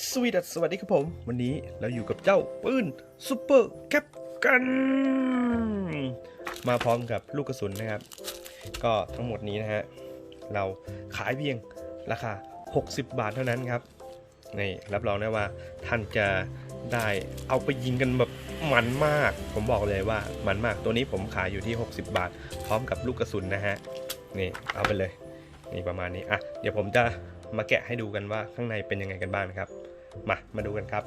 สวีดัสสวัสดีครับผม วันนี้เราอยู่กับเจ้าปืนซูเปอร์แคปกัน มาพร้อมกับลูกกระสุนนะครับ ก็ทั้งหมดนี้นะฮะ เราขายเพียงราคา 60 บาทเท่านั้นครับนี่รับรองได้ว่าท่านจะได้เอาไปยิงกันแบบมันมาก ผมบอกเลยว่ามันมากตัวนี้ผมขายอยู่ที่ 60 บาท พร้อมกับลูกกระสุนนะฮะนี่เอาไปเลยนี่ประมาณนี้อะเดี๋ยวผมจะมาแกะให้ดูกันว่าข้างในเป็นยังไงกันบ้างครับ มา มาดูกันครับ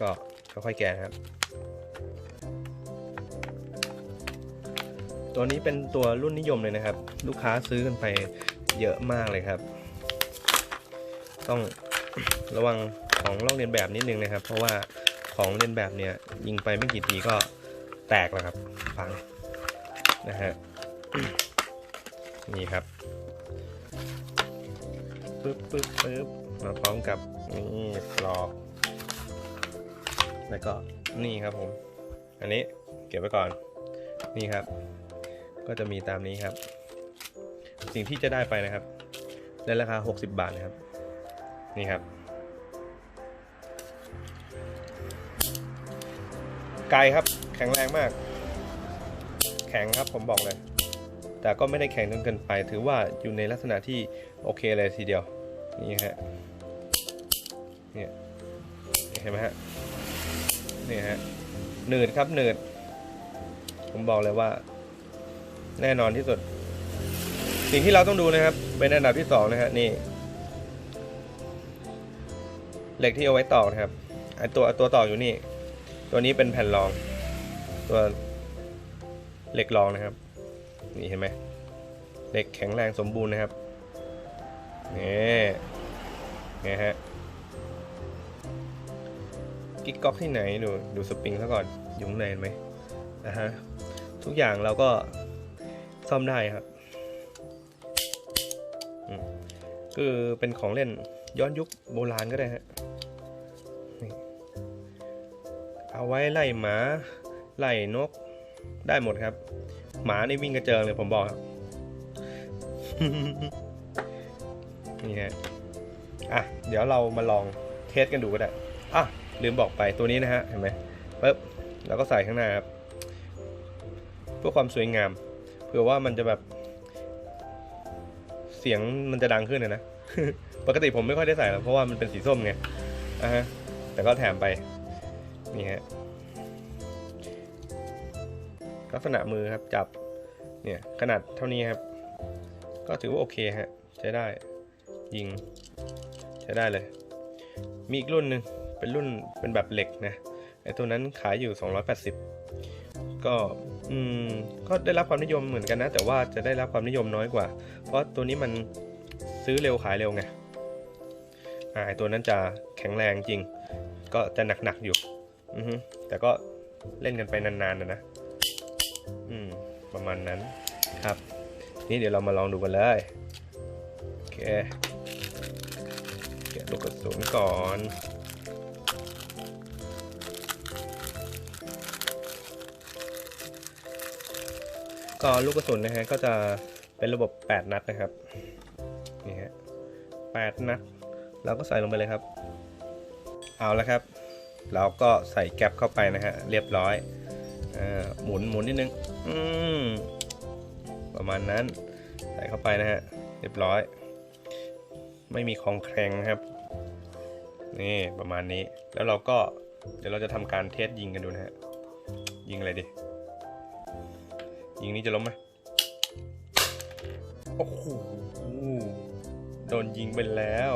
ก็ค่อยๆแกะนะครับ ตัวนี้เป็นตัวรุ่นนิยมเลยนะครับ ลูกค้าซื้อกันไปเยอะมากเลยครับ ต้องระวังของลอกเลียนแบบนิดนึงนะครับ เพราะว่าของเลียนแบบเนี่ยยิงไปไม่กี่ทีก็แตกแล้วครับฟังนะฮะนี่ครับ ปึ๊บปึ๊บปึ๊บมาพร้อมกับนี่ปลอกแล้วก็นี่ครับผม อันนี้เก็บไว้ก่อนนี่ครับ ก็จะมีตามนี้ครับ สิ่งที่จะได้ไปนะครับในราคา 60 บาทนะครับ นี่ครับ ไกลครับแข็งแรงมาก แข็งครับผมบอกเลย แต่ก็ไม่ได้แข็งจนเกินไป ถือว่าอยู่ในลักษณะที่โอเคเลยทีเดียว นี่ฮะเนี่ยเห็นไหมฮะนี่ฮะหนืดครับหนืด ผมบอกเลยว่า แน่นอนที่สุด สิ่งที่เราต้องดูนะครับ เป็นอันดับที่สองนะฮะนี่ เหล็กที่เอาไว้ตอกนะครับไอตัวตัวตอกอยู่นี่ ตัวนี้เป็นแผ่นรอง ตัวเหล็กรองนะครับ นี่เห็นไหมเหล็กแข็งแรงสมบูรณ์นะครับ นี่ไงฮะกิ๊กก๊อกที่ไหนดูดูสปริงซะก่อนอยู่งเห็นไหมนะฮะทุกอย่างเราก็ซ่อมได้ครับคือเป็นของเล่นย้อนยุคโบราณก็ได้ฮะเอาไว้ไล่หมาไล่นกได้หมดครับ หมาในวิ่งกระเจิงเลยผมบอกครับ นี่ฮะอะเดี๋ยวเรามาลองเทสกันดูก็ได้อะลืมบอกไปตัวนี้นะฮะเห็นไหมปึ๊บเราก็ใส่ข้างหน้าครับเพื่อความสวยงามเผื่อว่ามันจะแบบ เสียงมันจะดังขึ้นนะนะปกติผมไม่ค่อยได้ใส่หรอกเพราะว่ามันเป็นสีส้มไงอะฮะแต่ก็แถมไปนี่ฮะลักษณะมือครับจับเนี่ยขนาดเท่านี้ครับ ก็ถือว่าโอเคฮะใช้ได้ ยิงใช้ได้เลย มีอีกรุ่นหนึ่งเป็นรุ่นเป็นแบบเหล็กนะไอตัวนั้นขายอยู่ 280 ก็อืมก็ได้รับความนิยมเหมือนกันนะ แต่ว่าจะได้รับความนิยมน้อยกว่า เพราะตัวนี้มันซื้อเร็วขายเร็วไงอ่าไอตัวนั้นจะแข็งแรงจริง ก็จะหนักๆอยู่อือฮึแต่ก็เล่นกันไปนานๆนะนะอืมประมาณนั้นครับ นี่เดี๋ยวเรามาลองดูกันเลยโอเค แกะลูกกระสุนก่อนก็ลูกกระสุนนะฮะก็จะเป็นระบบ 8 นัดนะครับนี่ฮะ8นัดเราก็ใส่ลงไปเลยครับ เอาแล้วครับ เราก็ใส่แก๊ปเข้าไปนะฮะเรียบร้อยอหมุนหมุนนิดนึงประมาณนั้น ใส่เข้าไปนะฮะเรียบร้อย ไม่มีของแครงนะครับ นี่ประมาณนี้แล้วเราก็เดี๋ยวเราจะทำการเทสยิงกันดูนะฮะยิงอะไรดิยิงนี้จะล้มไหมโอ้โหโดนยิงไปแล้ว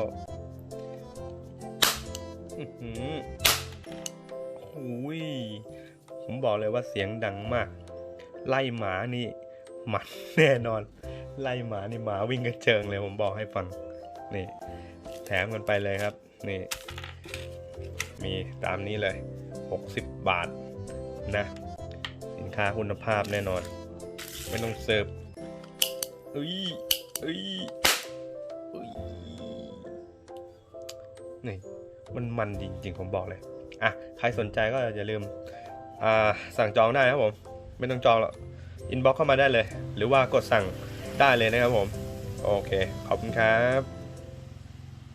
อื้อหือโอ้ยผมบอกเลยว่าเสียงดังมาก ไล่หมานี่หมันแน่นอน ไล่หมานี่หมาวิ่งกระเจิงเลยผมบอกให้ฟัง นี่ แถมกันไปเลยครับ นี่ มีตามนี้เลย 60 บาทนะ สินค้าคุณภาพแน่นอน ไม่ต้องเสิร์ฟเอ้ยเอ้ยเอ้ยนี่มันมันจริงๆ ผมบอกเลย อะ ใครสนใจก็อย่าลืม อ่า สั่งจองได้ครับผม ไม่ต้องจองหรอกอินบ็อกเข้ามาได้เลย หรือว่ากดสั่งได้เลยนะครับผม โอเค ขอบคุณครับ